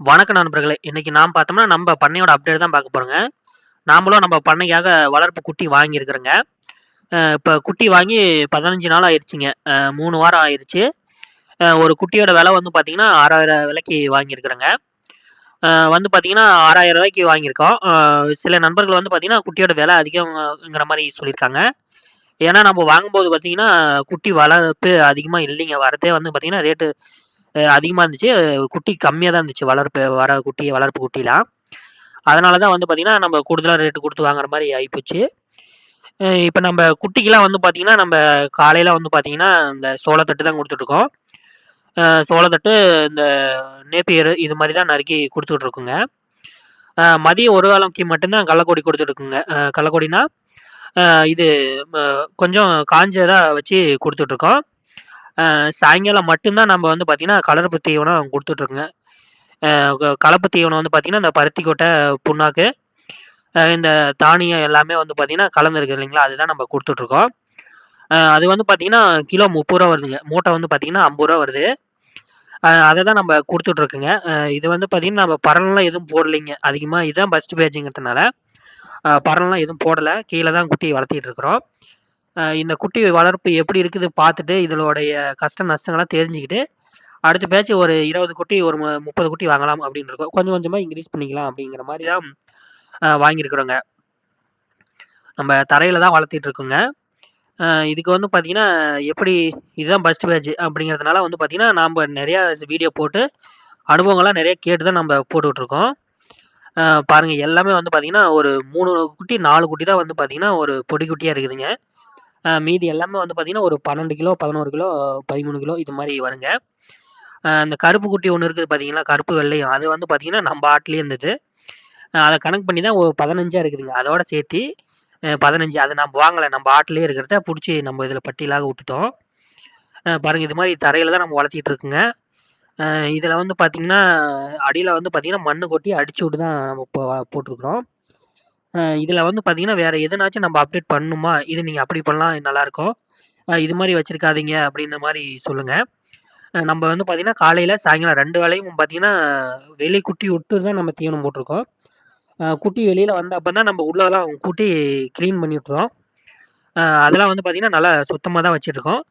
வணக்கம் நண்பர்களே! இன்றைக்கி நாம் பார்த்தோம்னா, நம்ம பண்ணையோட அப்டேட் தான் பார்க்க போகிறோங்க நாமளும் நம்ம பண்ணைக்காக வளர்ப்பு குட்டி வாங்கியிருக்கிறோங்க. இப்போ குட்டி வாங்கி 15 நாள் ஆயிடுச்சுங்க மூணு வாரம் ஆயிடுச்சு ஒரு குட்டியோட விலை வந்து பார்த்திங்கன்னா ஆறாயிரம் விலைக்கு வாங்கியிருக்கிறோங்க. வந்து பார்த்திங்கன்னா ஆறாயிரம் ரூபாய்க்கு வாங்கியிருக்கோம். சில நண்பர்கள் வந்து பார்த்திங்கன்னா குட்டியோட விலை அதிகங்கிற மாதிரி சொல்லியிருக்காங்க. ஏன்னா, நம்ம வாங்கும்போது பார்த்தீங்கன்னா, குட்டி வளர்ப்பு அதிகமாக இல்லைங்க. வரதே வந்து பார்த்திங்கன்னா ரேட்டு அதிகமாக இருந்துச்சு. குட்டி கம்மியாக தான் இருந்துச்சு. வளர்ப்பு வர குட்டி வளர்ப்பு குட்டிலாம். அதனால தான் வந்து பார்த்திங்கன்னா நம்ம கூடுதலாக ரேட்டு கொடுத்து வாங்குற மாதிரி ஆகிப்போச்சு இப்போ நம்ம குட்டிக்கெலாம் வந்து பார்த்திங்கன்னா நம்ம காலையில் வந்து பார்த்திங்கன்னா இந்த சோளத்தட்டு தான் கொடுத்துட்ருக்கோம் சோளத்தட்டு, இந்த நேப்பியர் இது மாதிரி தான் நறுக்கி கொடுத்துட்ருக்குங்க மதியம் ஒரு வேளைக்கு மட்டும்தான் கள்ளக்கொடி கொடுத்துட்ருக்குங்க கள்ளக்கொடினா இது கொஞ்சம் காஞ்சதாக வச்சு கொடுத்துட்ருக்கோம் சாயங்காலம் மட்டும்தான் நம்ம வந்து பார்த்திங்கன்னா கலர்ப்பு தீவனம் குடுத்துட்டுருக்கோங்க. கலப்பு தீவனம் வந்து பார்த்தீங்கன்னா, இந்த பருத்தி கொட்டை, புண்ணாக்கு, இந்த தானியம் எல்லாமே வந்து பார்த்திங்கன்னா கலந்துருக்கு இல்லைங்களா? அதுதான் நம்ம கொடுத்துட்ருக்கோம் அது வந்து பார்த்தீங்கன்னா, கிலோ முப்பது ரூபா வருதுங்க. மூட்டை வந்து பார்த்தீங்கன்னா, ஐம்பது ரூபா வருது. அதை தான் நம்ம கொடுத்துட்ருக்கோங்க இது வந்து பார்த்திங்கன்னா நம்ம பரணலாம் எதுவும் போடலைங்க. அதிகமாக இதுதான் ஃபஸ்ட் பேஜுங்கிறதுனால அ எதுவும் போடலை கீழே தான் குட்டி வளர்த்திட்டு இருக்கிறோம். இந்த குட்டி வளர்ப்பு எப்படி இருக்குது பார்த்துட்டு, இதனுடைய கஷ்ட நஷ்டங்கள்லாம் தெரிஞ்சுக்கிட்டு, அடுத்த பேட்ச் ஒரு 20 குட்டி, ஒரு முப்பது குட்டி வாங்கலாம் அப்படின்னு இருக்கோம். கொஞ்சம் கொஞ்சமாக இன்க்ரீஸ் பண்ணிக்கலாம் அப்படிங்கிற மாதிரி தான் வாங்கியிருக்கிறோங்க. நம்ம தரையில் தான் வளர்த்திட்டு இருக்கோங்க. இதுக்கு வந்து பார்த்திங்கன்னா எப்படி இதுதான் ஃபஸ்ட் பேட்ச் அப்படிங்கிறதுனால வந்து பார்த்திங்கன்னா நம்ம நிறையா வீடியோ போட்டு, அனுபவங்கள்லாம் நிறைய கேட்டு தான் நம்ம போட்டுட்ருக்கோம். பாருங்கள் எல்லாமே வந்து பார்த்திங்கன்னா ஒரு மூணு குட்டி, நாலு குட்டி தான் வந்து பார்த்தீங்கன்னா, ஒரு பொடி குட்டியாக இருக்குதுங்க. மீதி எல்லாமே வந்து பார்த்திங்கன்னா ஒரு 12 கிலோ, 11 கிலோ, 13 கிலோ இது மாதிரி வருங்க. அந்த கருப்பு குட்டி ஒன்று இருக்குது பார்த்தீங்களா? கருப்பு, வெள்ளையும். அது வந்து பார்த்தீங்கன்னா, நம்ம ஆட்லேயே இருந்தது. அதை கணக்கு பண்ணி தான் ஒரு 15ஆ இருக்குதுங்க. அதோட சேர்த்தி அ 15 அது நம்ப வாங்கல. நம்ப இருக்கிறத பிடிச்சி நம்ம இதில் பட்டியலாக விட்டுட்டோம். பாருங்கள் இது மாதிரி தரையில் தான் நம்ம வளர்த்திட்டு இருக்குங்க இதில் வந்து பார்த்திங்கன்னா அடியில் வந்து பார்த்திங்கன்னா மண்ணு கொட்டி அடிச்சு விட்டு தான் நம்ம இப்போ போட்டிருக்குறோம் இதில் இதில வந்து பார்த்தீங்கன்னா, வேற எதனாச்சும் நம்ம அப்டேட் பண்ணணுமா? இது நீங்க அப்படி பண்ணலாம் நல்லாருக்கும். அ இது மாரி வச்சிருக்காதீங்க அப்படின்ற மாரி சொல்லுங்க. அ வந்து பார்த்தீங்கன்னா, காலையில, சாயங்காலம் 2 வேளையும் பார்த்தீங்கன்னா, வெளிய குட்டி விட்டு தான் நம்ம தீவனம் போட்டிருக்கோம் அ குட்டி வெளியில வந்த அப்ப தான் நம்ம உள்ளலாம் கூட்டி கிளீன் பண்ணி விட்டுறோம். அ அதெல்லாம் வந்து பார்த்தீங்கன்னா, நல்லா சுத்தமா தான் வச்சிருக்கோம்.